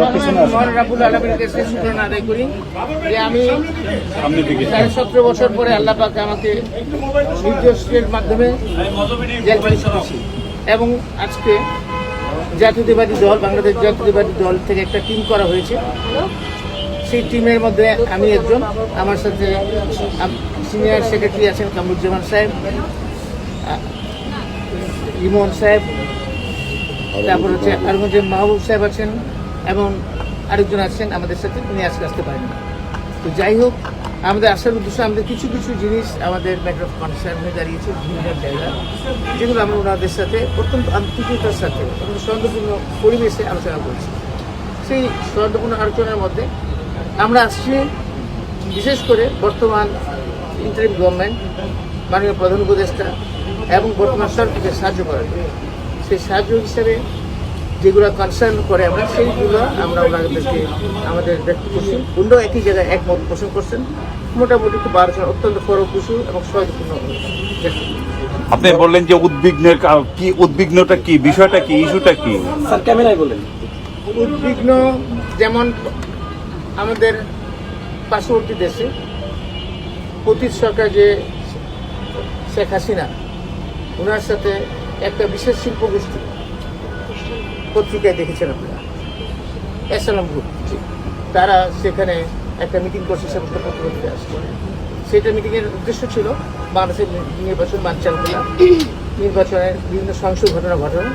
মহান রাবুল আলমীর কাছে আদায় করি যে আমি সাড়ে সতেরো বছর পরে আল্লাহ পাক আমাকে নির্দেশের মাধ্যমে এবং আজকে জাতীয়তাবাদী দল বাংলাদেশ জাতীয়তাবাদী দল থেকে একটা টিম করা হয়েছে। সেই টিমের মধ্যে আমি একজন। আমার সাথে সিনিয়র সেক্রেটারি আছেন কামরুজ্জামান সাহেব ইমন সাহেব তারপর হচ্ছে আরগঞ্জের মাহবুব সাহেব আছেন। এবং আরেকজন আছেন আমাদের সাথে, তিনি আজকে আসতে পারেন। তো যাই হোক, আমাদের আসার উদ্দেশ্য, আমাদের কিছু কিছু জিনিস আমাদের ম্যাটার অফ কনসার্ন হয়ে দাঁড়িয়েছে বিভিন্ন জায়গা যেগুলো আমরা ওনাদের সাথে, অত্যন্ত আন্তরিকতার সাথে, অত্যন্ত সৌন্দর্যপূর্ণ পরিবেশে আলোচনা করছি সেই সৌন্দর্যপূর্ণ আলোচনার মধ্যে আমরা আসছি, বিশেষ করে বর্তমান ইন্টারিম গভর্নমেন্ট মাননীয় প্রধান উপদেষ্টা এবং বর্তমান সরকারকে সাহায্য করার। সেই সাহায্য হিসাবে যেগুলো কনসার্ন করে আমরা সেইগুলো আমরা ওনাদেরকে আমাদের ব্যক্ত করছি অন্য একই জায়গায় একমত পোষণ করছেন। মোটামুটি খুব আলোচনা অত্যন্ত ফলপ্রসূ এবং সহজপূর্ণ। আপনি বললেন যে উদ্বিগ্নের কি উদ্বিগ্নটা কি? বিষয়টা কি? ইস্যুটা কি? স্যার ক্যামেরায় বলেন। উদ্বিগ্ন যেমন আমাদের পার্শ্ববর্তী দেশে অতীত সরকার যে শেখ হাসিনা ওনার সাথে একটা বিশেষ শিল্প গোষ্ঠী পত্রিকায় দেখেছেন আপনারা? এসালাম গ্রুপ তারা সেখানে একটা মিটিং করছে সমস্ত পত্রপত্রিকা আসছে। সেটা মিটিংয়ের উদ্দেশ্য ছিল বাংলাদেশের নির্বাচন বানচাল করা, নির্বাচনের বিভিন্ন সহিংস ঘটনা ঘটনা।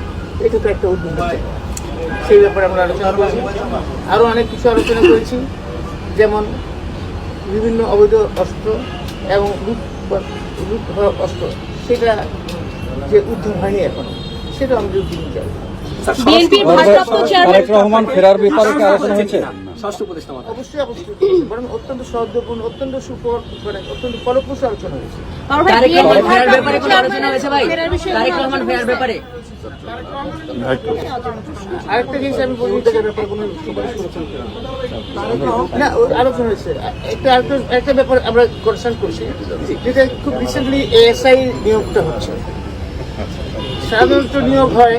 এটা তো একটা উদ্যোগ সেই ব্যাপারে আমরা আলোচনা করেছি। আরও অনেক কিছু আলোচনা করেছি, যেমন বিভিন্ন অবৈধ অস্ত্র এবং লুট হওয়া অস্ত্র। সেটা যে উদ্ধার হয়নি এখন, সেটা আমাদের চাই বিএনপির ভারপ্রাপ্ত চেয়ারম্যান রহমান ফেরার ব্যাপারে কি আলোচনা হয়েছে ষষ্ঠ উপদেষ্টা অবশ্যই অবশ্যই। বরং অত্যন্ত সহজপূর্ণ অত্যন্ত সুফল মানে অত্যন্ত ফলপ্রসূ আলোচনা হয়েছে। তারেক রহমান ফেরার ব্যাপারে কোনো আলোচনা হয়েছে ভাই? তারেক রহমান ফেরার ব্যাপারে আরেকটা জিনিস আমি বলি ব্যাপারে কোনো সুপারিশ করেছেন না আলোচনা হয়েছে। একটা আরেকটা একটা ব্যাপার আমরা কনসার্ন করছি। যেটা খুব রিসেন্টলি এএসআই নিয়োগটা হচ্ছে। সাধারণত নিয়োগ হয়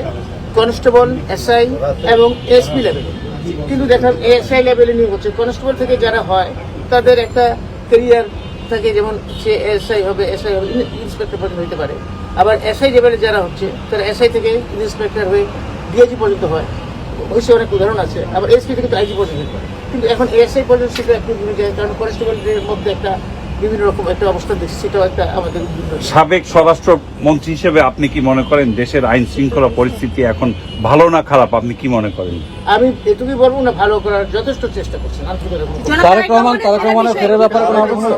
কনস্টেবল, এসআই এবং এসপি লেভেলে কিন্তু দেখা এসআই লেভেলে নিয়োগ হচ্ছে। কনস্টেবল থেকে যারা হয়, তাদের একটা কেরিয়ার থাকে, যেমন সে এসআই হবে এসআই হবে ইন্সপেক্টর পর্যন্ত হতে পারে। আবার এসআই লেভেলে যারা হচ্ছে, তারা এসআই থেকে ইন্সপেক্টর হয়ে ডিআইজি পর্যন্ত হয়। অবশ্যই অনেক উদাহরণ আছে। আবার এসপি থেকে তো আইজি পর্যন্ত কিন্তু এখন এসআই পর্যন্ত সেটা একটু জায়গায় কারণ কনস্টেবলদের মধ্যে একটা বিভিন্ন রকম একটা অবস্থা দেখছি সেটাও একটা আমাদের সাবেক স্বরাষ্ট্র মন্ত্রী হিসেবে আপনি কি মনে করেন দেশের আইন শৃঙ্খলা পরিস্থিতি এখন ভালো না খারাপ? আপনি কি মনে করেন? আমি এটুকুই বলব না ভালো করার যথেষ্ট চেষ্টা করছেন তারেক রহমান তারেক রহমানের ফেরার ব্যাপারে কোনো আলোচনা